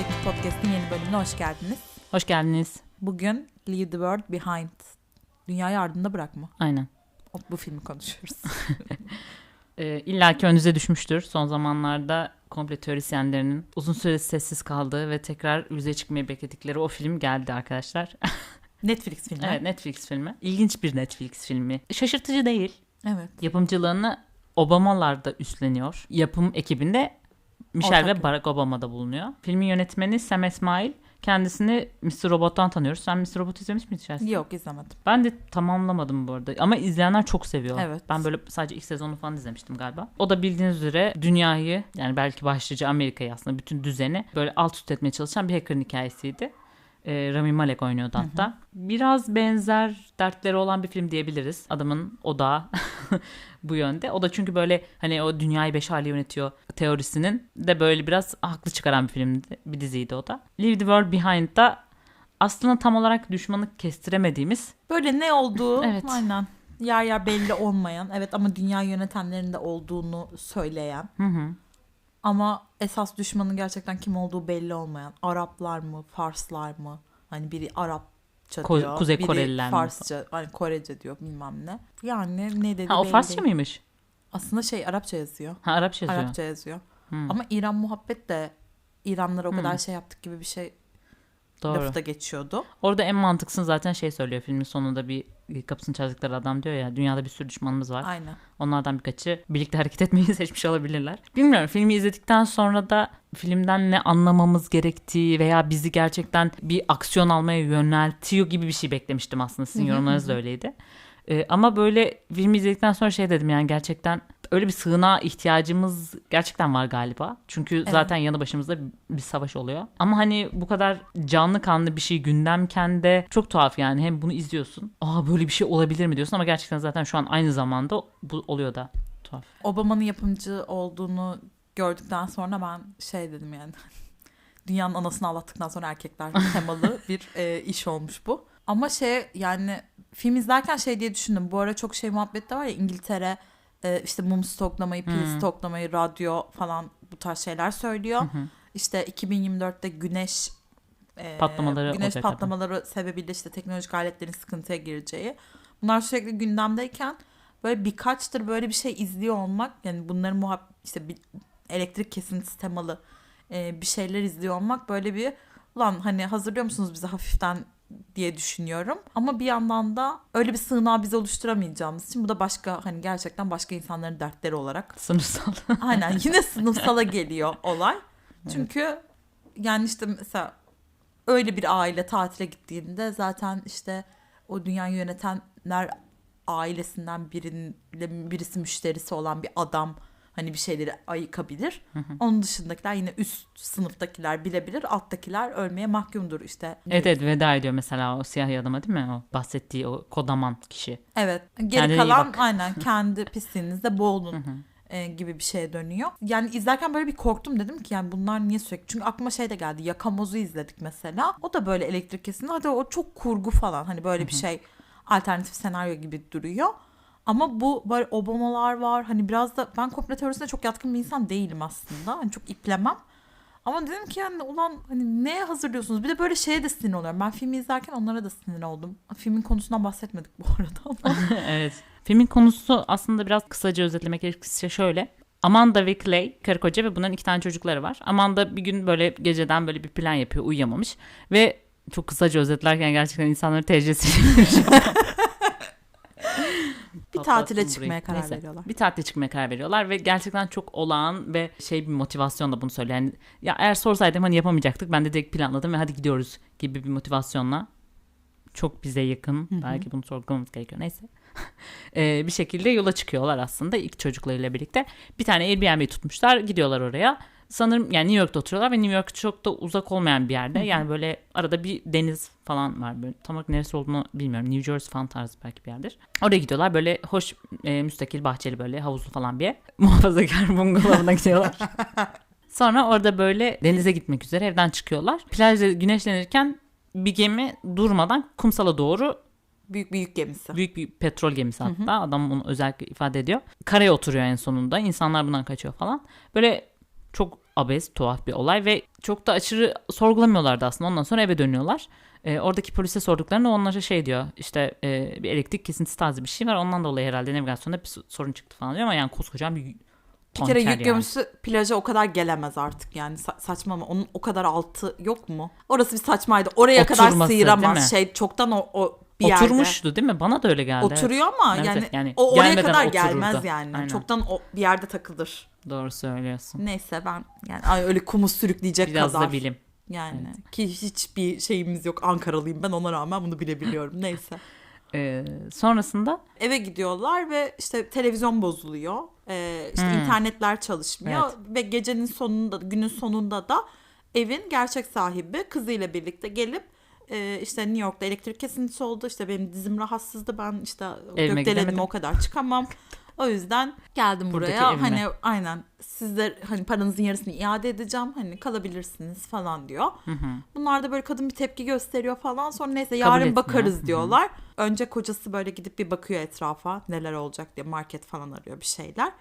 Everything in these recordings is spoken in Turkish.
Perspektif Podcast'in yeni bölümüne hoş geldiniz. Hoş geldiniz. Bugün Leave the World Behind. Dünyayı ardında bırakma. Aynen. O- Bu filmi konuşuyoruz. Ee, İlla ki önünüze düşmüştür. Son zamanlarda komple teorisyenlerinin uzun süre sessiz kaldığı ve tekrar yüzeye çıkmayı bekledikleri o film geldi arkadaşlar. Netflix filmi. evet Netflix filmi. İlginç bir Netflix filmi. Şaşırtıcı değil. Evet. Yapımcılığını Obamalar da üstleniyor. Yapım ekibinde Michelle Ortak. ve Barack Obama da bulunuyor. Filmin yönetmeni Sam Esmail. Kendisini Mr. Robot'tan tanıyoruz. Sen Mr. Robot izlemiş miydin Şahsen? Yok izlemedim. Ben de tamamlamadım bu arada. Ama izleyenler çok seviyor. Evet. Ben böyle sadece ilk sezonu falan izlemiştim galiba. O da bildiğiniz üzere dünyayı yani belki başlıca Amerika'yı aslında bütün düzeni böyle alt üst etmeye çalışan bir hacker'ın hikayesiydi. Ee, Rami Malek oynuyordu hatta. Biraz benzer dertleri olan bir film diyebiliriz. Adamın odağı bu yönde. O da çünkü böyle hani o dünyayı beş hali yönetiyor teorisinin de böyle biraz haklı çıkaran bir filmdi. Bir diziydi o da. Leave the World Behind'da aslında tam olarak düşmanı kestiremediğimiz Böyle ne olduğu Evet. aynen yer yer belli olmayan evet ama dünya yönetenlerinde olduğunu söyleyen Hı hı. ama esas düşmanın gerçekten kim olduğu belli olmayan Araplar mı Farslar mı hani biri Arapça Ko- diyor Kuzey biri Koreliler mi? Farsça hani Korece diyor bilmem ne yani ne dedi Ha o Farsça değil. mıymış? aslında şey Arapça yazıyor Ha Arapça yazıyor. Arapça yazıyor Hmm, ama İran muhabbet de İranlara o kadar Hmm. şey yaptık gibi bir şey doğru. lafı da geçiyordu. Orada en mantıksını zaten şey söylüyor filmin sonunda bir kapısını çaldıkları adam diyor ya dünyada bir sürü düşmanımız var. Aynen. Onlardan birkaçı birlikte hareket etmeyi seçmiş olabilirler. Bilmiyorum filmi izledikten sonra da filmden ne anlamamız gerektiği veya bizi gerçekten bir aksiyon almaya yöneltiyor gibi bir şey beklemiştim aslında. Sizin yorumlarınız da öyleydi. Ee, ama böyle filmi izledikten sonra şey dedim yani gerçekten öyle bir sığınağa ihtiyacımız gerçekten var galiba. Çünkü zaten yanı başımızda bir savaş oluyor. Ama hani bu kadar canlı kanlı bir şey gündemken de çok tuhaf yani. Hem bunu izliyorsun. Aa böyle bir şey olabilir mi diyorsun ama gerçekten zaten şu an aynı zamanda bu oluyor da tuhaf. Obama'nın yapımcı olduğunu gördükten sonra ben şey dedim yani. Dünyanın anasını ağlattıktan sonra erkekler temalı bir e, iş olmuş bu. Ama şey yani film izlerken şey diye düşündüm. Bu ara çok şey muhabbette var ya İngiltere e, işte mum stoklamayı, pil Hmm. stoklamayı, radyo falan bu tarz şeyler söylüyor. İşte 2024'te güneş e, Patlamaları güneş olacak patlamaları sebebiyle işte teknolojik aletlerin sıkıntıya gireceği. Bunlar sürekli gündemdeyken böyle birkaçtır böyle bir şey izliyor olmak yani bunların muhab işte elektrik kesintisi temalı e, bir şeyler izliyor olmak böyle bir ulan hani hazırlıyor musunuz bize hafiften diye düşünüyorum. Ama bir yandan da öyle bir sığınağı biz oluşturamayacağımız için bu da başka hani gerçekten başka insanların dertleri olarak Sınıfsal. Aynen yine sınıfsala geliyor olay. Çünkü yani işte mesela öyle bir aile tatile gittiğinde zaten işte o dünyayı yönetenler ailesinden birinin birisi müşterisi olan bir adam hani bir şeyleri ayıkabilir. Onun dışındakiler yine üst sınıftakiler bilebilir, alttakiler ölmeye mahkumdur işte. evet evet veda ediyor mesela o siyah adama değil mi? O bahsettiği o kodaman kişi. Evet. Geri Kendine kalan aynen kendi pisliğinizde boğulun e, gibi bir şeye dönüyor. Yani izlerken böyle bir korktum dedim ki yani bunlar niye sürekli çünkü aklıma şey de geldi. Yakamoz'u izledik mesela. O da böyle elektrik kesinti. Hadi o çok kurgu falan. Hani böyle bir şey alternatif senaryo gibi duruyor. Ama bu böyle Obamalar var. Hani biraz da ben komplo teorisine çok yatkın bir insan değilim aslında. Hani çok iplemem. Ama dedim ki yani ulan hani neye hazırlıyorsunuz? Bir de böyle şeye de sinir oluyorum. Ben filmi izlerken onlara da sinir oldum. Filmin konusundan bahsetmedik bu arada ama. evet. Filmin konusu aslında biraz kısaca özetlemek gerekirse şöyle. Amanda ve Clay karı koca ve bunların iki tane çocukları var. Amanda bir gün böyle geceden böyle bir plan yapıyor uyuyamamış. Ve çok kısaca özetlerken gerçekten insanları tecrübesiyle bir tatile çıkmaya karar Neyse, veriyorlar. Bir tatile çıkmaya karar veriyorlar ve gerçekten çok olağan ve şey bir motivasyonla bunu söylüyor. Yani ya eğer sorsaydım hani yapamayacaktık ben de direkt planladım ve hadi gidiyoruz gibi bir motivasyonla çok bize yakın belki bunu sorgulamamız gerekiyor neyse. Ee, bir şekilde yola çıkıyorlar aslında ilk çocuklarıyla birlikte. Bir tane Airbnb tutmuşlar gidiyorlar oraya. Sanırım yani New York'ta oturuyorlar ve New York çok da uzak olmayan bir yerde. Yani böyle arada bir deniz falan var. Böyle, tam olarak neresi olduğunu bilmiyorum. New Jersey falan tarzı belki bir yerdir. Oraya gidiyorlar böyle hoş e, müstakil bahçeli böyle havuzlu falan bir yer. Muhafazakar bungalovuna gidiyorlar. Sonra orada böyle denize gitmek üzere evden çıkıyorlar. Plajda güneşlenirken bir gemi durmadan kumsala doğru Büyük büyük gemisi. büyük bir petrol gemisi hatta adam onu özellikle ifade ediyor. Karaya oturuyor en sonunda. İnsanlar bundan kaçıyor falan. Böyle çok abes, tuhaf bir olay ve çok da aşırı sorgulamıyorlardı aslında. Ondan sonra eve dönüyorlar. E, oradaki polise sorduklarında onlara şey diyor işte e, bir elektrik kesintisi tarzı bir şey var. Ondan dolayı herhalde navigasyonda bir so- sorun çıktı falan diyor ama yani koskocaman bir Bir kere yük yani. gemisi plaja o kadar gelemez artık yani Sa- saçmalama onun o kadar altı yok mu? Orası bir saçmaydı. Oraya kadar Oturması, mi? sıyıramaz şey çoktan o, o bir yerde. Oturmuştu değil mi? Bana da öyle geldi. evet. Oturuyor ama Evet, yani, evet, yani o oraya kadar otururdu. gelmez yani. Aynen. Çoktan o bir yerde takılır. Doğru söylüyorsun. Neyse ben yani ay öyle kumu sürükleyecek Biraz kadar. da bilim. Yani ki hiçbir şeyimiz yok. Ankaralıyım ben ona rağmen bunu bilebiliyorum. Neyse. E, sonrasında Eve gidiyorlar ve işte televizyon bozuluyor. Ee, işte Hmm. internetler çalışmıyor ve gecenin sonunda günün sonunda da evin gerçek sahibi kızıyla birlikte gelip e, işte New York'ta elektrik kesintisi oldu. İşte benim dizim rahatsızdı. Ben işte Evime gökdelenime gidemedim. o kadar çıkamam. O yüzden geldim Buradaki buraya. evime. Hani aynen sizler hani paranızın yarısını iade edeceğim. Hani kalabilirsiniz falan diyor. hı hı. Bunlar da böyle kadın bir tepki gösteriyor falan. Sonra neyse Kabul yarın etmiyor. bakarız Hı hı. diyorlar. Önce kocası böyle gidip bir bakıyor etrafa neler olacak diye market falan arıyor bir şeyler.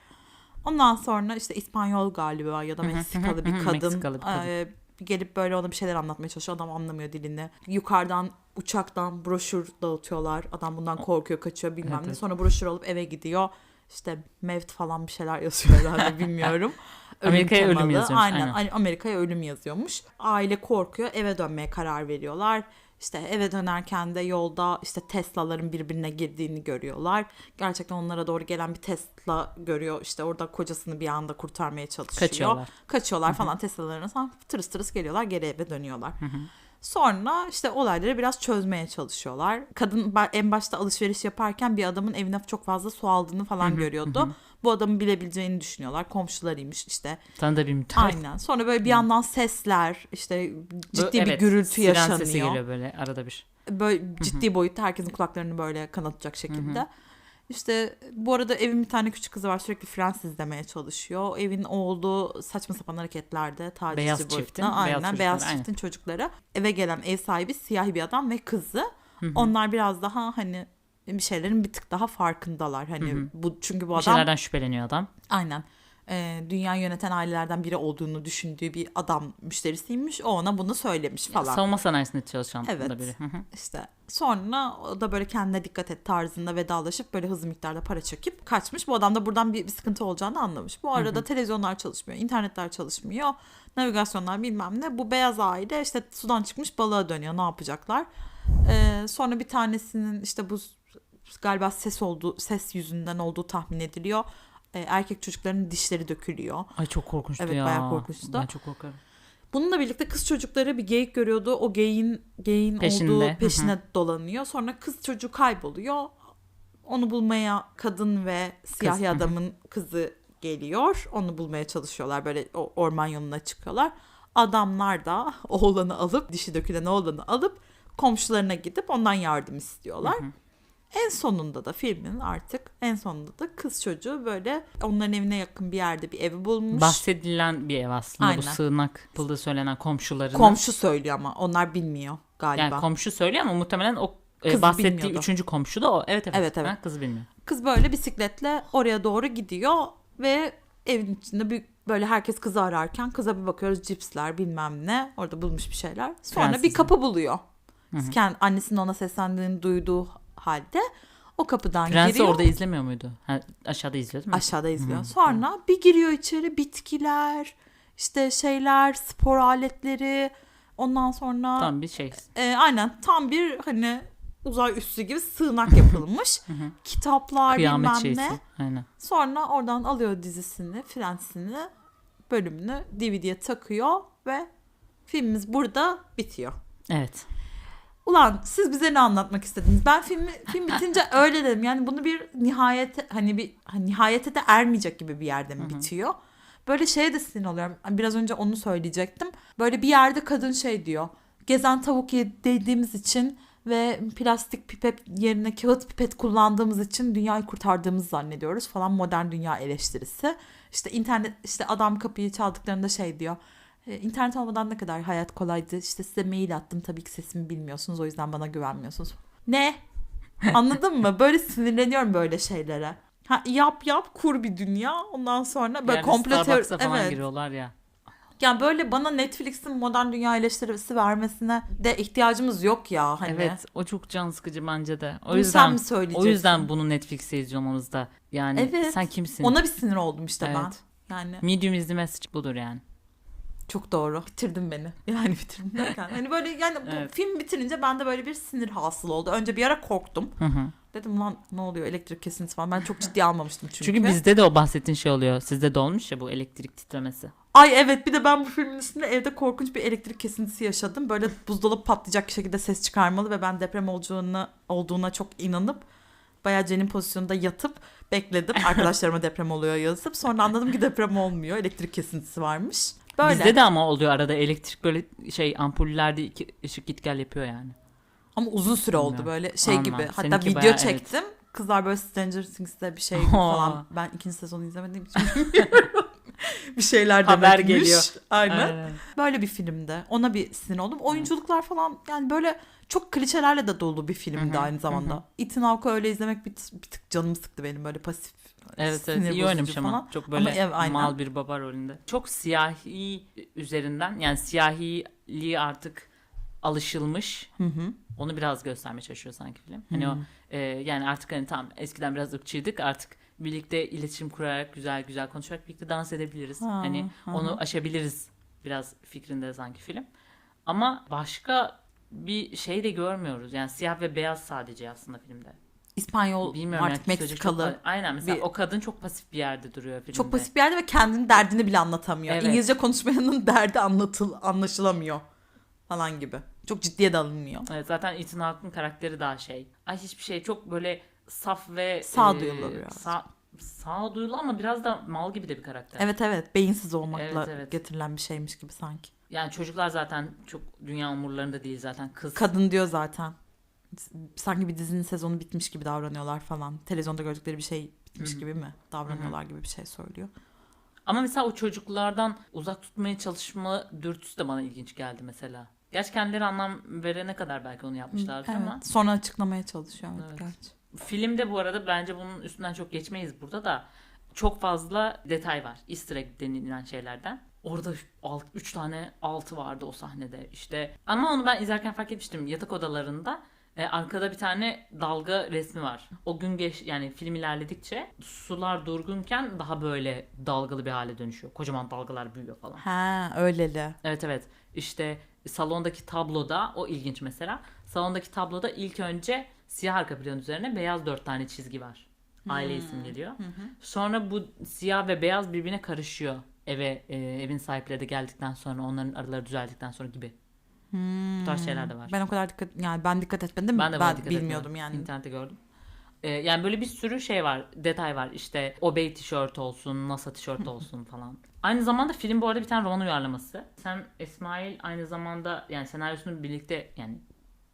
Ondan sonra işte İspanyol galiba ya da Meksikalı bir kadın, Meksikalı bir kadın. e, gelip böyle ona bir şeyler anlatmaya çalışıyor. Adam anlamıyor dilini. Yukarıdan uçaktan broşür dağıtıyorlar. Adam bundan korkuyor, kaçıyor bilmem Evet, ne. Sonra broşür alıp eve gidiyor. İşte mevt falan bir şeyler yazıyor herhalde bilmiyorum. Amerika'ya ölüm temalı. yazıyormuş, Aynen, aynen. aynen. Amerika'ya ölüm yazıyormuş. Aile korkuyor eve dönmeye karar veriyorlar. İşte eve dönerken de yolda işte Tesla'ların birbirine girdiğini görüyorlar. Gerçekten onlara doğru gelen bir Tesla görüyor. İşte orada kocasını bir anda kurtarmaya çalışıyor. Kaçıyorlar. Kaçıyorlar falan Tesla'larına falan tırıs tırıs geliyorlar geri eve dönüyorlar. Sonra işte olayları biraz çözmeye çalışıyorlar. Kadın en başta alışveriş yaparken bir adamın evine çok fazla su aldığını falan görüyordu. Bu adamın bilebileceğini düşünüyorlar. Komşularıymış işte. Sana da bir müteahhit. Aynen. Sonra böyle bir yandan sesler işte ciddi bir Evet, gürültü yaşanıyor. sesi geliyor böyle arada bir. Böyle ciddi boyutta herkesin kulaklarını böyle kanatacak şekilde. İşte bu arada evin bir tane küçük kızı var sürekli Friends izlemeye çalışıyor. Evin oğlu saçma sapan hareketlerde tacizci Beyaz boyutuna. çiftin, Aynen beyaz beyaz, çocukları, aynen. çiftin çocukları. Eve gelen ev sahibi siyah bir adam ve kızı. Onlar biraz daha hani bir şeylerin bir tık daha farkındalar. Hani bu çünkü bu Bir adam şeylerden şüpheleniyor adam. Aynen. Ee, dünya yöneten ailelerden biri olduğunu düşündüğü bir adam müşterisiymiş. O ona bunu söylemiş falan. Savunma sanayisinde çalışan Evet. da biri. Hı hı. İşte sonra o da böyle kendine dikkat et tarzında vedalaşıp böyle hızlı miktarda para çekip kaçmış. Bu adam da buradan bir, bir sıkıntı olacağını anlamış. Bu arada televizyonlar çalışmıyor, internetler çalışmıyor, navigasyonlar bilmem ne. Bu beyaz aile işte sudan çıkmış balığa dönüyor. Ne yapacaklar? Ee, sonra bir tanesinin işte bu galiba ses olduğu ses yüzünden olduğu tahmin ediliyor. Ee, erkek çocukların dişleri dökülüyor. Ay çok korkunçtu Evet, ya. bayağı korkunçtu. Ben çok korkarım. Bununla birlikte kız çocukları bir geyik görüyordu. O geyiğin, geyiğin Peşinde. Olduğu peşine dolanıyor. Sonra kız çocuğu kayboluyor. Onu bulmaya kadın ve siyahi Kız, adamın kızı geliyor. Onu bulmaya çalışıyorlar. Böyle o orman yoluna çıkıyorlar. Adamlar da oğlanı alıp, dişi dökülen oğlanı alıp komşularına gidip ondan yardım istiyorlar. En sonunda da filmin artık en sonunda da kız çocuğu böyle onların evine yakın bir yerde bir evi bulmuş. Bahsedilen bir ev aslında bu Aynen. sığınak yapıldığı söylenen komşuların. Komşu söylüyor ama onlar bilmiyor galiba. Yani komşu söylüyor ama muhtemelen o e, Kız bahsettiği bilmiyordu. üçüncü komşu da o. Evet evet. Evet, evet. Kız bilmiyor. Kız böyle bisikletle oraya doğru gidiyor ve evin içinde bir böyle herkes kızı ararken kıza bir bakıyoruz cipsler bilmem ne orada bulmuş bir şeyler. Sonra Fransız bir kapı buluyor. Kendi annesinin ona seslendiğini duyduğu halde o kapıdan Prensi giriyor. orada izlemiyor muydu? Ha, aşağıda izliyor değil mi? Aşağıda izliyor. Sonra bir giriyor içeri bitkiler, işte şeyler, spor aletleri. Ondan sonra Tam bir şey. e, aynen tam bir hani uzay üssü gibi sığınak yapılmış. Kitaplar Kıyamet bilmem şeysi. ne. Aynen. Sonra oradan alıyor dizisini, Friends'ini, bölümünü DVD'ye takıyor ve filmimiz burada bitiyor. Evet. Ulan siz bize ne anlatmak istediniz? Ben filmi film bitince öyle dedim. Yani bunu bir nihayete hani bir hani nihayete de ermeyecek gibi bir yerde mi bitiyor? Böyle şeye de sinir oluyorum. Biraz önce onu söyleyecektim. Böyle bir yerde kadın şey diyor. Gezen tavuk dediğimiz için ve plastik pipet yerine kağıt pipet kullandığımız için dünyayı kurtardığımızı zannediyoruz falan modern dünya eleştirisi. İşte internet işte adam kapıyı çaldıklarında şey diyor. "E, İnternet olmadan ne kadar hayat kolaydı. İşte size mail attım tabii ki sesimi bilmiyorsunuz o yüzden bana güvenmiyorsunuz. Ne? Anladın mı? Böyle sinirleniyorum böyle şeylere. Ha, yap yap kur bir dünya ondan sonra böyle Yani komplo teori- falan evet. giriyorlar ya. Yani böyle bana Netflix'in modern dünya eleştirisi vermesine de ihtiyacımız yok ya hani. Evet o çok can sıkıcı bence de. O Bunu yüzden sen mi söyleyeceksin? o yüzden bunu Netflix'te izlemamızda yani Evet. sen kimsin? Ona bir sinir oldum işte ben. Evet. Yani Medium izlemesi budur yani. Çok doğru. Bitirdin beni. Yani bitirdin derken. hani böyle yani bu Evet. film bitirince bende böyle bir sinir hasıl oldu. Önce bir ara korktum. Hı hı. Dedim lan ne oluyor elektrik kesintisi falan. Ben çok ciddiye almamıştım çünkü. Çünkü bizde de o bahsettiğin şey oluyor. Sizde de olmuş ya bu elektrik titremesi. Ay evet bir de ben bu filmin üstünde evde korkunç bir elektrik kesintisi yaşadım. Böyle buzdolabı patlayacak şekilde ses çıkarmalı ve ben deprem olduğuna, olduğuna çok inanıp bayağı cenin pozisyonunda yatıp bekledim. Arkadaşlarıma deprem oluyor yazıp sonra anladım ki deprem olmuyor. Elektrik kesintisi varmış. Böyle. Bizde de ama oluyor arada elektrik böyle şey ampullerde iki ışık git gel yapıyor yani. Ama uzun süre oldu Bilmiyorum. böyle şey Anlam. gibi. Hatta Seninki video bayağı, evet. çektim. Kızlar böyle Stranger Things'te bir şey falan. Ben ikinci sezonu izlemediğim için bir şeyler Haber demekmiş. geliyor. Aynen. Aynen. Böyle bir filmde. Ona bir sinir oldum. Oyunculuklar falan yani böyle çok klişelerle de dolu bir filmdi Hı hı, aynı zamanda. Ethan Hawke'ı öyle izlemek bir, bir tık canımı sıktı benim böyle pasif. Evet evet iyi oynamış ama. falan. Çok böyle Ama ev- aynen. mal bir baba rolünde. Çok siyahi üzerinden yani siyahiliği artık alışılmış. Hı hı. Onu biraz göstermeye çalışıyor sanki film. Hani o e, yani artık hani tam eskiden biraz ırkçıydık artık birlikte iletişim kurarak güzel güzel konuşarak birlikte dans edebiliriz. Ha, hani hı onu hı. aşabiliriz biraz fikrinde sanki film. Ama başka bir şey de görmüyoruz. Yani siyah ve beyaz sadece aslında filmde. İspanyol Bilmiyorum artık yani Meksikalı. Çok, aynen mesela bir- o kadın çok pasif bir yerde duruyor filmde. Çok pasif bir yerde ve kendinin derdini bile anlatamıyor. Evet. İngilizce konuşmayanın derdi anlatıl anlaşılamıyor falan gibi. Çok ciddiye de alınmıyor. Evet, zaten Ethan Hawke'ın karakteri daha şey. Ay hiçbir şey çok böyle saf ve Sağduyulu e, biraz. Sağ, sağduyulu ama biraz da mal gibi de bir karakter. Evet evet beyinsiz olmakla Evet, evet. getirilen bir şeymiş gibi sanki. Yani çocuklar zaten çok dünya umurlarında değil zaten kız. Kadın diyor zaten. Sanki bir dizinin sezonu bitmiş gibi davranıyorlar falan. Televizyonda gördükleri bir şey bitmiş gibi mi davranıyorlar gibi bir şey söylüyor. Ama mesela o çocuklardan uzak tutmaya çalışma dürtüsü de bana ilginç geldi mesela. Gerçi kendileri anlam verene kadar belki onu yapmışlardı Evet. ama. Sonra açıklamaya çalışıyor evet, Evet. gerçi. Filmde bu arada bence bunun üstünden çok geçmeyiz burada da. Çok fazla detay var. Easter egg denilen şeylerden. Orada 3 tane altı vardı o sahnede işte. Ama onu ben izlerken fark etmiştim. Yatak odalarında e, arkada bir tane dalga resmi var. O gün geç yani film ilerledikçe sular durgunken daha böyle dalgalı bir hale dönüşüyor. Kocaman dalgalar büyüyor falan. Ha öyleli. Evet evet. İşte salondaki tabloda o ilginç mesela. Salondaki tabloda ilk önce siyah arka plan üzerine beyaz dört tane çizgi var. Aile isim geliyor. Sonra bu siyah ve beyaz birbirine karışıyor. Eve e, evin sahipleri de geldikten sonra onların araları düzeldikten sonra gibi. Bu tarz şeyler de var. Ben o kadar dikkat yani ben dikkat etmedim. Ben de ben dikkat bilmiyordum etmedim. yani. İnternette gördüm. Ee, yani böyle bir sürü şey var, detay var. İşte Obey tişört olsun, NASA tişört olsun falan. Aynı zamanda film bu arada bir tane roman uyarlaması. Sen İsmail aynı zamanda yani senaryosunu birlikte yani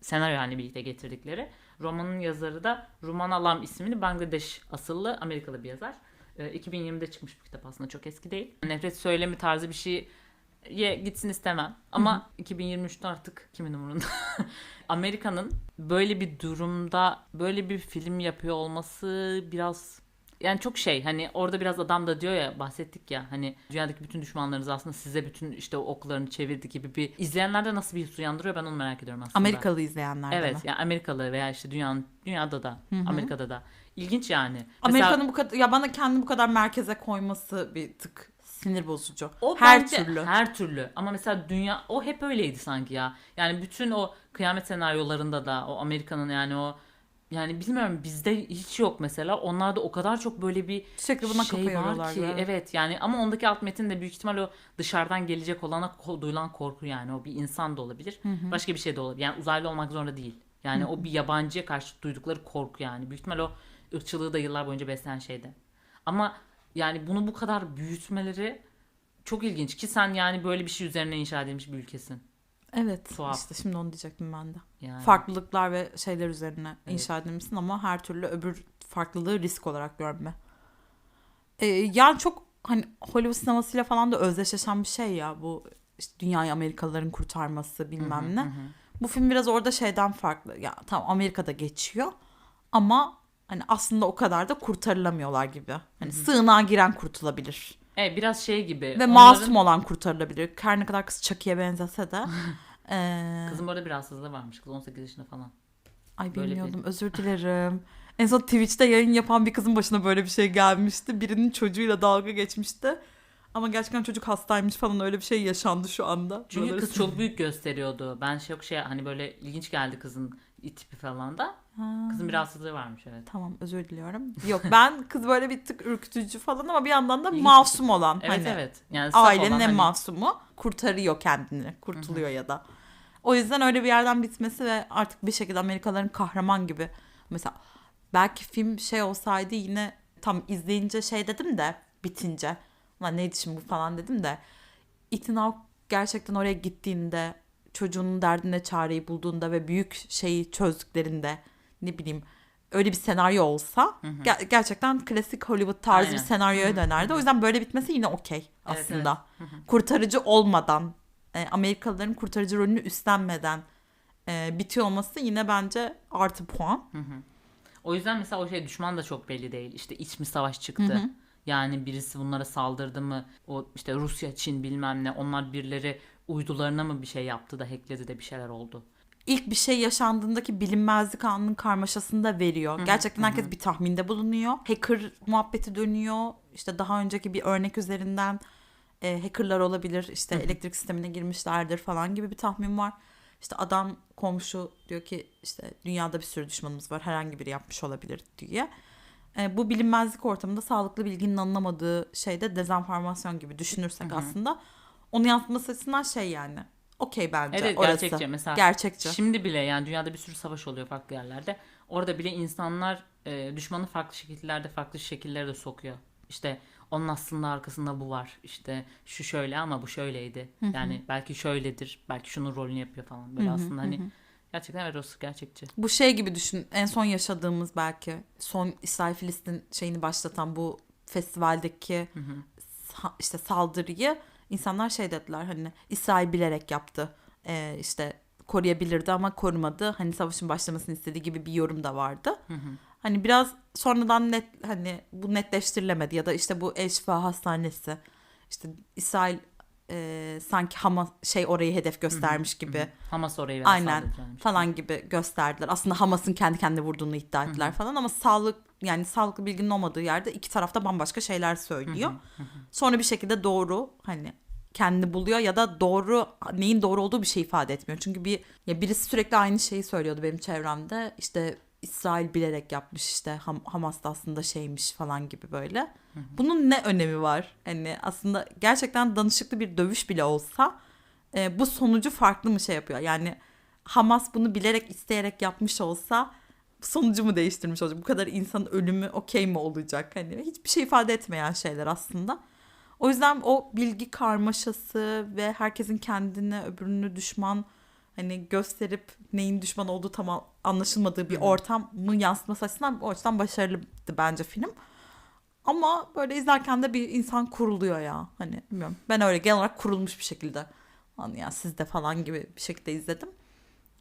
senaryo halini birlikte getirdikleri. Romanın yazarı da Ruman Alam isimli Bangladeş asıllı Amerikalı bir yazar. Ee, 2020'de çıkmış bir kitap aslında çok eski değil. Nefret söylemi tarzı bir şey ye gitsin istemem. Ama 2023'te artık kimin umurunda? Amerika'nın böyle bir durumda böyle bir film yapıyor olması biraz yani çok şey hani orada biraz adam da diyor ya bahsettik ya hani dünyadaki bütün düşmanlarınız aslında size bütün işte oklarını çevirdi gibi bir izleyenlerde nasıl bir his uyandırıyor ben onu merak ediyorum aslında. Amerikalı izleyenler de mi? Evet yani Amerikalı veya işte dünyanın dünyada da Amerika'da da ilginç yani. Mesela- Amerika'nın bu kadar ya bana kendini bu kadar merkeze koyması bir tık sinir bozucu. O her bence türlü. Her türlü. Ama mesela dünya o hep öyleydi sanki ya. Yani bütün o kıyamet senaryolarında da o Amerika'nın yani o yani bilmiyorum bizde hiç yok mesela. Onlarda o kadar çok böyle bir Sürekli buna şey var ki. evet. Evet yani ama ondaki alt metin de büyük ihtimal o dışarıdan gelecek olana duyulan korku yani. O bir insan da olabilir. Başka bir şey de olabilir. Yani uzaylı olmak zorunda değil. Yani o bir yabancıya karşı duydukları korku yani. Büyük ihtimal o ırkçılığı da yıllar boyunca besleyen şeydi. Ama yani bunu bu kadar büyütmeleri çok ilginç ki sen yani böyle bir şey üzerine inşa edilmiş bir ülkesin. Evet. Tuhaf. işte şimdi onu diyecektim ben de. Yani. Farklılıklar ve şeyler üzerine Evet. inşa edilmişsin ama her türlü öbür farklılığı risk olarak görme. Ee, yani çok hani Hollywood sinemasıyla falan da özdeşleşen bir şey ya bu işte dünyayı Amerikalıların kurtarması bilmem ne. Bu film biraz orada şeyden farklı. Ya tamam Amerika'da geçiyor ama hani aslında o kadar da kurtarılamıyorlar gibi. Hani sığınağa giren kurtulabilir Evet biraz şey gibi. Ve onların- masum olan kurtarılabilir. Her ne kadar kız Chucky'ye benzese de. Ee, Kızın bu arada bir rahatsızlığı varmış. Kız 18 yaşında falan. ay böyle bir- bilmiyordum özür dilerim. En son Twitch'te yayın yapan bir kızın başına böyle bir şey gelmişti. Birinin çocuğuyla dalga geçmişti. Ama gerçekten çocuk hastaymış falan öyle bir şey yaşandı şu anda. Çünkü Buraları kız çok büyük gösteriyordu. Ben şey yok şey hani böyle ilginç geldi kızın tipi falan da. Ha. Kızın bir rahatsızlığı varmış evet. Tamam özür diliyorum. Yok ben kız böyle bir tık ürkütücü falan ama bir yandan da masum olan. Evet hani, evet. Yani Ailenin olan en hani- masumu kurtarıyor kendini. Kurtuluyor ya da. O yüzden öyle bir yerden bitmesi ve artık bir şekilde Amerikalıların kahraman gibi. Mesela belki film şey olsaydı yine tam izleyince şey dedim de bitince. Lan neydi şimdi bu falan dedim de. Hawke gerçekten oraya gittiğinde çocuğunun derdine çareyi bulduğunda ve büyük şeyi çözdüklerinde ne bileyim öyle bir senaryo olsa ger- gerçekten klasik Hollywood tarzı Aynen. bir senaryoya dönerdi. O yüzden böyle bitmesi yine okey Evet, aslında. Kurtarıcı olmadan, e, Amerikalıların kurtarıcı rolünü üstlenmeden e, bitiyor olması yine bence artı puan. O yüzden mesela o şey düşman da çok belli değil. İşte iç mi savaş çıktı. Yani birisi bunlara saldırdı mı? O işte Rusya, Çin bilmem ne. Onlar birileri uydularına mı bir şey yaptı da hackledi de bir şeyler oldu. İlk bir şey yaşandığındaki bilinmezlik anının karmaşasını da veriyor. Gerçekten herkes bir tahminde bulunuyor. Hacker muhabbeti dönüyor. İşte daha önceki bir örnek üzerinden e, hackerlar olabilir. İşte elektrik sistemine girmişlerdir falan gibi bir tahmin var. İşte adam komşu diyor ki işte dünyada bir sürü düşmanımız var. Herhangi biri yapmış olabilir diye. E, bu bilinmezlik ortamında sağlıklı bilginin anlamadığı şeyde dezenformasyon gibi düşünürsek aslında onu yansıtması açısından şey yani. Okey bence Evet orası. gerçekçi mesela. Gerçekçi. Şimdi bile yani dünyada bir sürü savaş oluyor farklı yerlerde. Orada bile insanlar e, düşmanı farklı şekillerde farklı şekillere de sokuyor. İşte onun aslında arkasında bu var. İşte şu şöyle ama bu şöyleydi. Yani belki şöyledir. Belki şunun rolünü yapıyor falan. Böyle aslında hani gerçekten evet orası gerçekçi. Bu şey gibi düşün. En son yaşadığımız belki son İsrail Filistin şeyini başlatan bu festivaldeki sa- işte saldırıyı insanlar şey dediler hani İsrail bilerek yaptı. Ee, işte koruyabilirdi ama korumadı. Hani savaşın başlamasını istediği gibi bir yorum da vardı. Hani biraz sonradan net hani bu netleştirilemedi ya da işte bu El Şifa Hastanesi işte İsrail e, sanki Hamas şey orayı hedef göstermiş gibi Hamas orayı aynen falan gibi gösterdiler. Aslında Hamas'ın kendi kendine vurduğunu iddia ettiler falan ama sağlık yani sağlıklı bilginin olmadığı yerde iki tarafta bambaşka şeyler söylüyor. Sonra bir şekilde doğru hani kendini buluyor ya da doğru neyin doğru olduğu bir şey ifade etmiyor. Çünkü bir ya birisi sürekli aynı şeyi söylüyordu benim çevremde. İşte İsrail bilerek yapmış işte Ham- Hamas da aslında şeymiş falan gibi böyle. Bunun ne önemi var? Hani aslında gerçekten danışıklı bir dövüş bile olsa e, bu sonucu farklı mı şey yapıyor? Yani Hamas bunu bilerek isteyerek yapmış olsa sonucu mu değiştirmiş olacak? Bu kadar insanın ölümü okey mi olacak? Hani hiçbir şey ifade etmeyen şeyler aslında. O yüzden o bilgi karmaşası ve herkesin kendine öbürünü düşman hani gösterip neyin düşman olduğu tam anlaşılmadığı bir ortamı yansıtması açısından o açıdan başarılıydı bence film. Ama böyle izlerken de bir insan kuruluyor ya. Hani bilmiyorum. Ben öyle genel olarak kurulmuş bir şekilde. Hani ya siz de falan gibi bir şekilde izledim.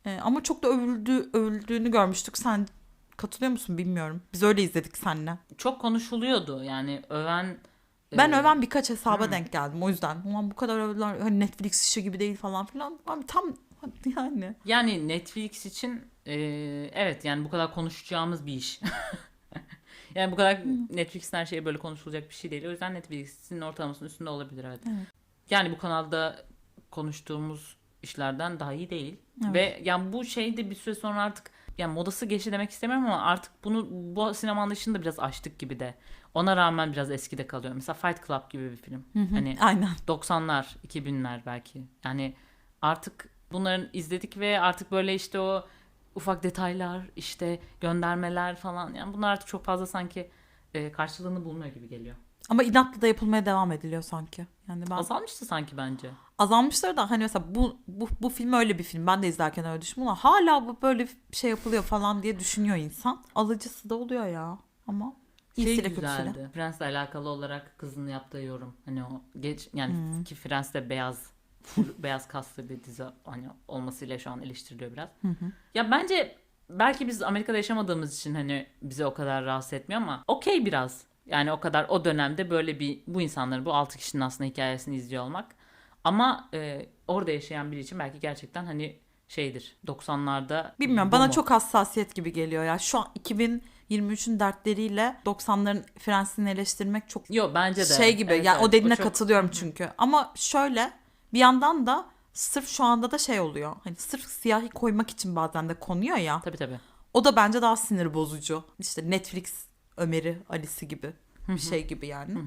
Ee, ama çok da övüldü, övüldüğünü görmüştük. Sen katılıyor musun bilmiyorum. Biz öyle izledik seninle. Çok konuşuluyordu yani öven Ben e, öven birkaç hesaba denk geldim o yüzden. Ulan bu kadar övdüler hani Netflix işi gibi değil falan filan. Abi tam yani. Yani Netflix için e, evet yani bu kadar konuşacağımız bir iş. yani bu kadar Netflix'in her şeyi böyle konuşulacak bir şey değil. O yüzden Netflix'in ortalamasının üstünde olabilir evet. Evet. Yani bu kanalda konuştuğumuz işlerden daha iyi değil. Evet. Ve yani bu şey de bir süre sonra artık yani modası geçti demek istemiyorum ama artık bunu bu sinemanın dışında biraz açtık gibi de. Ona rağmen biraz eskide kalıyor. Mesela Fight Club gibi bir film. Hani Aynen. 90'lar, 2000'ler belki. Yani artık bunların izledik ve artık böyle işte o ufak detaylar, işte göndermeler falan. Yani bunlar artık çok fazla sanki e, karşılığını bulmuyor gibi geliyor. Ama inatla da yapılmaya devam ediliyor sanki. Yani ben Azalmıştı sanki bence. azalmışlar da hani mesela bu, bu bu film öyle bir film. Ben de izlerken öyle düşündüm ama hala bu böyle bir şey yapılıyor falan diye düşünüyor insan. Alıcısı da oluyor ya. Ama Şey iyisiyle kötüsüyle. güzeldi. Friends'le alakalı olarak kızın yaptığı yorum. Hani o geç yani Hmm. ki Friends de beyaz beyaz kaslı bir dizi hani olmasıyla şu an eleştiriliyor biraz. Ya bence belki biz Amerika'da yaşamadığımız için hani bize o kadar rahatsız etmiyor ama okey biraz. Yani o kadar o dönemde böyle bir bu insanların bu 6 kişinin aslında hikayesini izliyor olmak. Ama e, orada yaşayan biri için belki gerçekten hani şeydir 90'larda Bilmiyorum bana mu? çok hassasiyet gibi geliyor ya. Şu an 2023'ün dertleriyle 90'ların Fransız'ını eleştirmek çok Yo bence de. şey gibi. Evet, yani evet, o dediğine çok- katılıyorum çünkü. Ama şöyle bir yandan da sırf şu anda da şey oluyor. Hani sırf siyahi koymak için bazen de konuyor ya. Tabii tabii. O da bence daha sinir bozucu. İşte Netflix Ömer'i, Alice'i gibi bir şey gibi yani.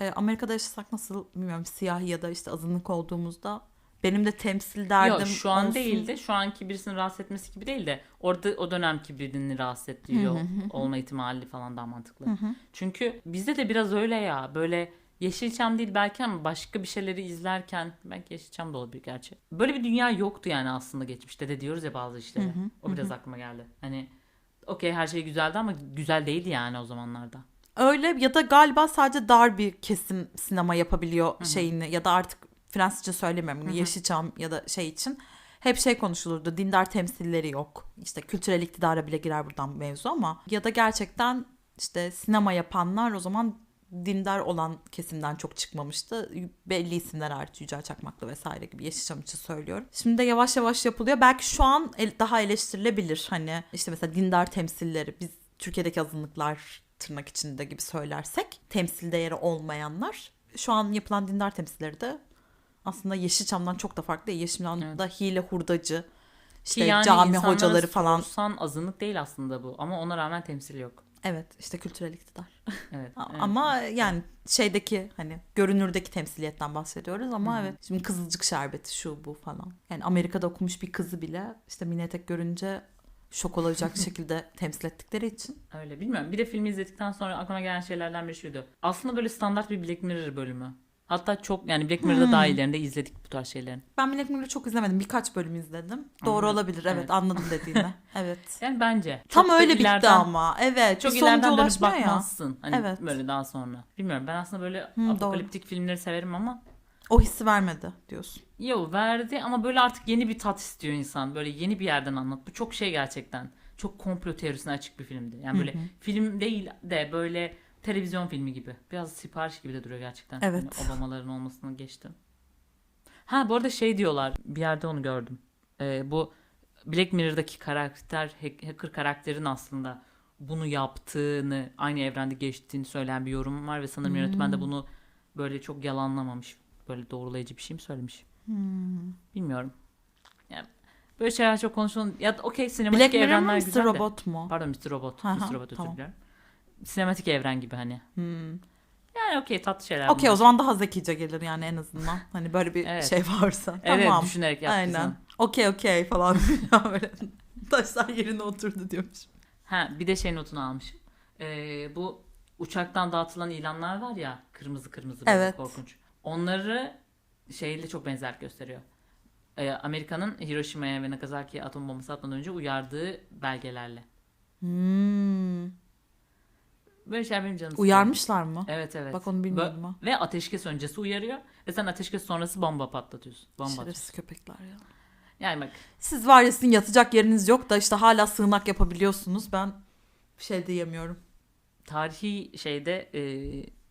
Ee, Amerika'da yaşasak nasıl bilmiyorum siyahi ya da işte azınlık olduğumuzda benim de temsil derdim Yok şu an olsun. değil de şu anki birisini rahatsız etmesi gibi değil de orada o dönemki birini rahatsız ediyor olma ihtimali falan daha mantıklı. Çünkü bizde de biraz öyle ya böyle Yeşilçam değil belki ama başka bir şeyleri izlerken belki Yeşilçam da olabilir gerçi. Böyle bir dünya yoktu yani aslında geçmişte de diyoruz ya bazı işleri. O biraz aklıma geldi. Hani okey her şey güzeldi ama güzel değildi yani o zamanlarda. Öyle ya da galiba sadece dar bir kesim sinema yapabiliyor şeyini ya da artık Fransızca söylemiyorum bunu Yeşilçam ya da şey için. Hep şey konuşulurdu dindar temsilleri yok. İşte kültürel iktidara bile girer buradan mevzu ama ya da gerçekten işte sinema yapanlar o zaman dindar olan kesimden çok çıkmamıştı. Belli isimler hariç Yücel Çakmaklı vesaire gibi Yeşilçam için söylüyorum. Şimdi de yavaş yavaş yapılıyor. Belki şu an daha eleştirilebilir. Hani işte mesela dindar temsilleri biz Türkiye'deki azınlıklar tırnak içinde gibi söylersek temsil değeri olmayanlar şu an yapılan dindar temsilleri de aslında Yeşilçam'dan çok da farklı değil. Yeşilçam'da hile hurdacı işte yani cami hocaları falan. azınlık değil aslında bu ama ona rağmen temsil yok. Evet işte kültürel iktidar. Evet. Evet. Ama yani şeydeki hani görünürdeki temsiliyetten bahsediyoruz ama evet şimdi kızılcık şerbeti şu bu falan. Yani Amerika'da okumuş bir kızı bile işte mini etek görünce şok olacak şekilde temsil ettikleri için. Öyle bilmiyorum. Bir de filmi izledikten sonra aklıma gelen şeylerden biri şuydu. Aslında böyle standart bir Black Mirror bölümü. Hatta çok yani Black Mirror'da daha iyilerinde izledik bu tarz şeylerin. Ben Black Mirror'ı çok izlemedim. Birkaç bölüm izledim. Doğru olabilir. Evet, Evet. anladım dediğini. evet. Yani bence. Tam öyle bitti ileriden- ama. Evet. Çok bir ileriden dönüp ya. bakmazsın. Hani Evet. böyle daha sonra. Bilmiyorum ben aslında böyle doğru. apokaliptik filmleri severim ama O hissi vermedi diyorsun. Yo verdi ama böyle artık yeni bir tat istiyor insan. Böyle yeni bir yerden anlat. Bu çok şey gerçekten. Çok komplo teorisine açık bir filmdi. Yani böyle film değil de böyle televizyon filmi gibi. Biraz sipariş gibi de duruyor gerçekten. Evet. Hani Obamaların olmasını geçtim. Ha bu arada şey diyorlar. Bir yerde onu gördüm. Ee, bu Black Mirror'daki karakter hack- hacker karakterin aslında bunu yaptığını aynı evrende geçtiğini söyleyen bir yorum var ve sanırım yönetmen de bunu böyle çok yalanlamamış. Böyle doğrulayıcı bir şey mi söylemiş? Bilmiyorum. Yani böyle şeyler çok konuşulun. Ya okey sinematik Black Mirror evrenler Mr. güzel de. Robot mu? Pardon Mr. Robot. Hı, Mr. Robot özür tamam. dilerim. Sinematik evren gibi hani. Yani okey tatlı şeyler Okey o zaman daha zekice gelir yani en azından. Hani böyle bir Evet. şey varsa. Evet tamam. düşünerek yaptıysan. Aynen. Okey okey falan. böyle taşlar yerine oturdu diyormuş. Ha bir de şey notunu almışım. Ee, bu uçaktan dağıtılan ilanlar var ya kırmızı kırmızı böyle Evet. korkunç. Onları şeyle çok benzer gösteriyor. Ee, Amerika'nın Hiroşima'ya ve Nagasaki'ye atom bombası atmadan önce uyardığı belgelerle. Hmm. Böyle şeyler benim canım. Uyarmışlar mı? Evet evet. Bak onu bilmiyordum ha. Ve ateşkes öncesi uyarıyor. Ve sen ateşkes sonrası bomba patlatıyorsun. Bomba atıyorsun. Şerefsiz köpekler ya. Yani bak Siz var ya sizin yatacak yeriniz yok da işte hala sığınak yapabiliyorsunuz. Ben bir şey diyemiyorum. tarihi şeyde e,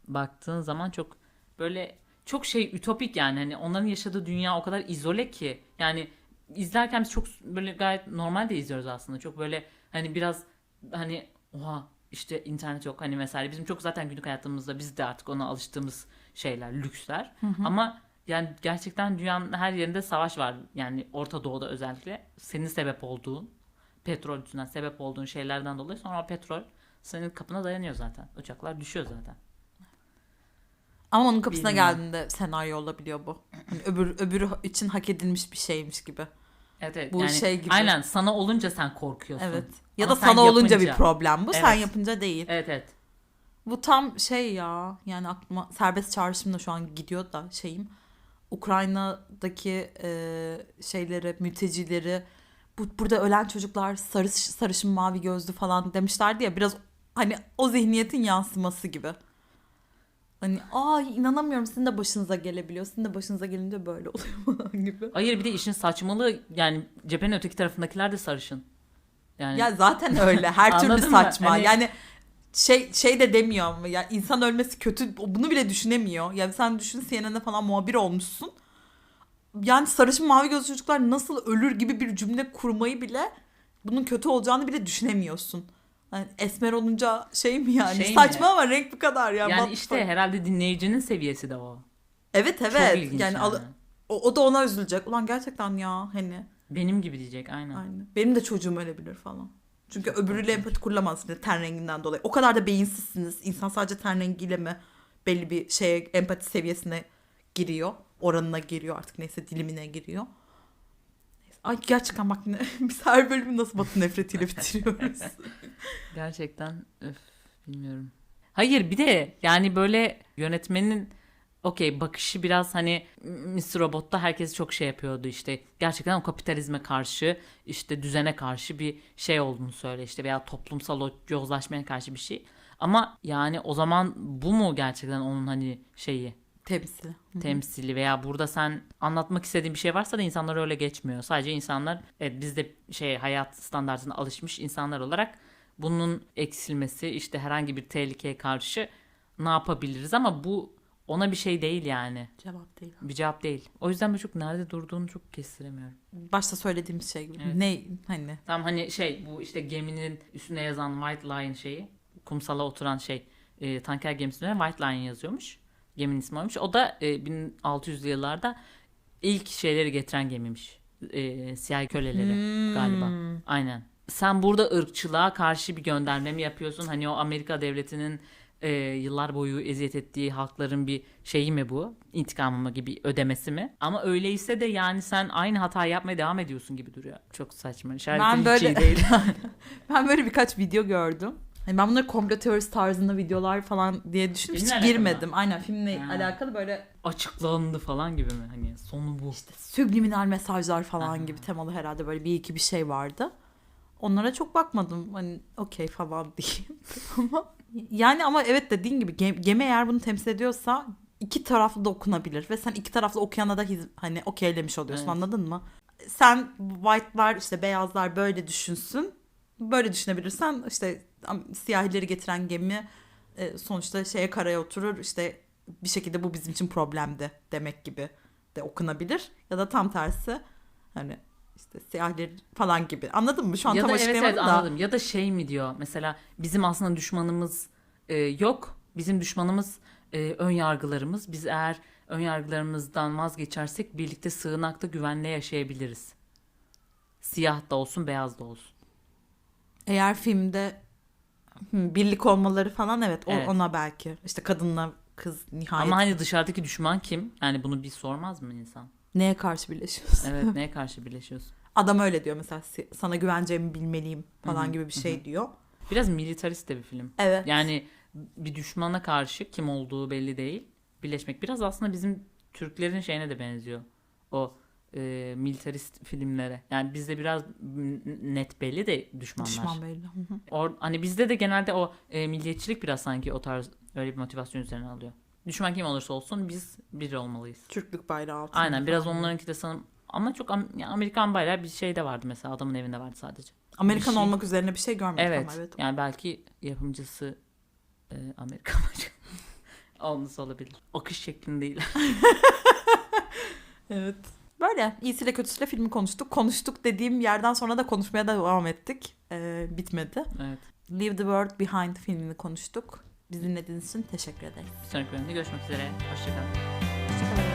baktığın zaman çok böyle çok şey ütopik yani hani onların yaşadığı dünya o kadar izole ki yani izlerken biz çok böyle gayet normal de izliyoruz aslında çok böyle hani biraz hani oha işte internet yok hani mesela bizim çok zaten günlük hayatımızda biz de artık ona alıştığımız şeyler lüksler ama yani gerçekten dünyanın her yerinde savaş var yani Orta Doğu'da özellikle senin sebep olduğun petrol yüzünden sebep olduğun şeylerden dolayı sonra o petrol senin kapına dayanıyor zaten. Uçaklar düşüyor zaten. Ama onun kapısına Bilmiyorum. geldiğinde senaryo olabiliyor bu. Hani öbür öbürü için hak edilmiş bir şeymiş gibi. Evet evet. Bu yani, şey gibi. Aynen sana olunca sen korkuyorsun. Evet. Ya Ama da sen sana olunca bir yapınca- problem bu. Sen Evet. yapınca değil. Evet evet. Bu tam şey ya. Yani aklıma serbest çağrışım da şu an gidiyor da şeyim. Ukrayna'daki e, şeyleri, mültecileri bu, burada ölen çocuklar sarış, sarışın mavi gözlü falan demişlerdi ya biraz hani o zihniyetin yansıması gibi. Hani ay inanamıyorum sizin de başınıza gelebiliyor. Sizin de başınıza gelince böyle oluyor falan gibi. Hayır bir de işin saçmalığı yani cephenin öteki tarafındakiler de sarışın. Yani Ya zaten öyle. Her türlü saçma. Hani- Yani şey şey de demiyor ama ya insan ölmesi kötü bunu bile düşünemiyor. Yani sen düşün CNN'de falan muhabir olmuşsun. Yani sarışın mavi gözlü çocuklar nasıl ölür gibi bir cümle kurmayı bile bunun kötü olacağını bile düşünemiyorsun. Yani esmer olunca şey mi yani? Şey mi? Saçma ama renk bu kadar ya. Yani işte fuck? herhalde dinleyicinin seviyesi de o. Evet Çok evet. ilginç yani yani. al- o, o da ona üzülecek. Ulan gerçekten ya hani. Benim gibi diyecek aynen. Aynen. Benim de çocuğum ölebilir falan. Çünkü öbürüyle empati kurulamazsınız ten renginden dolayı. O kadar da beyinsizsiniz. İnsan sadece ten rengiyle mi belli bir şeye empati seviyesine giriyor. Oranına giriyor artık neyse dilimine giriyor. Ay gerçekten bak ne, biz her bölümü nasıl batı nefretiyle bitiriyoruz. Gerçekten öf, bilmiyorum. Hayır bir de yani böyle yönetmenin okey bakışı biraz hani Mr. Robot'ta herkes çok şey yapıyordu işte. Gerçekten o kapitalizme karşı işte düzene karşı bir şey olduğunu söyle işte veya toplumsal o yozlaşmaya karşı bir şey. Ama yani o zaman bu mu gerçekten onun hani şeyi Temsili. temsili veya burada sen anlatmak istediğin bir şey varsa da insanlar öyle geçmiyor. Sadece insanlar evet biz de şey hayat standartına alışmış insanlar olarak bunun eksilmesi işte herhangi bir tehlikeye karşı ne yapabiliriz ama bu ona bir şey değil yani. Cevap değil. Bir cevap değil. O yüzden ben çok nerede durduğunu çok kestiremiyorum. Başta söylediğimiz şey gibi. Evet. Ne hani Tam hani şey bu işte geminin üstüne yazan White Line şeyi kumsala oturan şey e, tanker gemisine White Line yazıyormuş. Geminin ismi oymuş. O da e, 1600'lü yıllarda ilk şeyleri getiren gemiymiş. E, siyah köleleri Hmm. galiba. Aynen. Sen burada ırkçılığa karşı bir gönderme mi yapıyorsun? Hani o Amerika devletinin e, yıllar boyu eziyet ettiği halkların bir şeyi mi bu? İntikamı mı gibi ödemesi mi? Ama öyleyse de yani sen aynı hatayı yapmaya devam ediyorsun gibi duruyor. Çok saçma. İşaretim Ben böyle- değil. Ben böyle birkaç video gördüm. Hani ben bunları komplo teorisi tarzında videolar falan diye düşünüp hiç alakalı girmedim. Aynen filmle Ha. alakalı böyle Açıklandı falan gibi mi? Hani sonu bu. işte subliminal mesajlar falan Aha. gibi temalı herhalde böyle bir iki bir şey vardı. Onlara çok bakmadım. Hani okey falan diyeyim. ama yani ama evet dediğin gibi gem- gemi eğer bunu temsil ediyorsa iki taraflı da okunabilir ve sen iki taraflı okuyana da hiz- hani okeylemiş oluyorsun Evet. anladın mı? Sen white'lar işte beyazlar böyle düşünsün. Böyle düşünebilirsen işte siyahileri getiren gemi e, sonuçta şeye karaya oturur işte bir şekilde bu bizim için problemdi demek gibi de okunabilir. Ya da tam tersi hani işte siyahileri falan gibi. Anladın mı? Şu an ya tam da evet evet da. anladım. Ya da şey mi diyor mesela bizim aslında düşmanımız e, yok. Bizim düşmanımız e, ön yargılarımız. Biz eğer ön yargılarımızdan vazgeçersek birlikte sığınakta güvenle yaşayabiliriz. Siyah da olsun beyaz da olsun. Eğer filmde hı, birlik olmaları falan evet, o- Evet. ona belki. İşte kadınla kız nihayet Ama hani dışarıdaki düşman kim? Yani bunu bir sormaz mı insan? neye karşı birleşiyorsun? Evet neye karşı birleşiyorsun? Adam öyle diyor mesela "Si- sana güveneceğimi bilmeliyim falan Hı hı, gibi bir şey diyor. Biraz militarist de bir film. Evet. Yani bir düşmana karşı kim olduğu belli değil. Birleşmek biraz aslında bizim Türklerin şeyine de benziyor. O e, militarist filmlere. Yani bizde biraz net belli de düşmanlar. Düşman belli. Hı hı. Or, hani bizde de genelde o e, milliyetçilik biraz sanki o tarz öyle bir motivasyon üzerine alıyor. Düşman kim olursa olsun biz biri olmalıyız. Türklük bayrağı altında. Aynen biraz onlarınki de sanırım ama çok Amerikan bayrağı bir şey de vardı mesela adamın evinde vardı sadece. Amerikan bir şey- olmak üzerine bir şey görmedik Evet. ama evet. Yani belki yapımcısı e, Amerikan olması olabilir. Akış şeklinde değil. Evet. Böyle iyisiyle kötüsüyle filmi konuştuk. Konuştuk dediğim yerden sonra da konuşmaya da devam ettik. Ee, bitmedi. evet. Leave the World Behind filmini konuştuk. Bizi dinlediğiniz için teşekkür ederiz. Bir sonraki bölümde görüşmek üzere. Hoşçakalın. Hoşçakalın.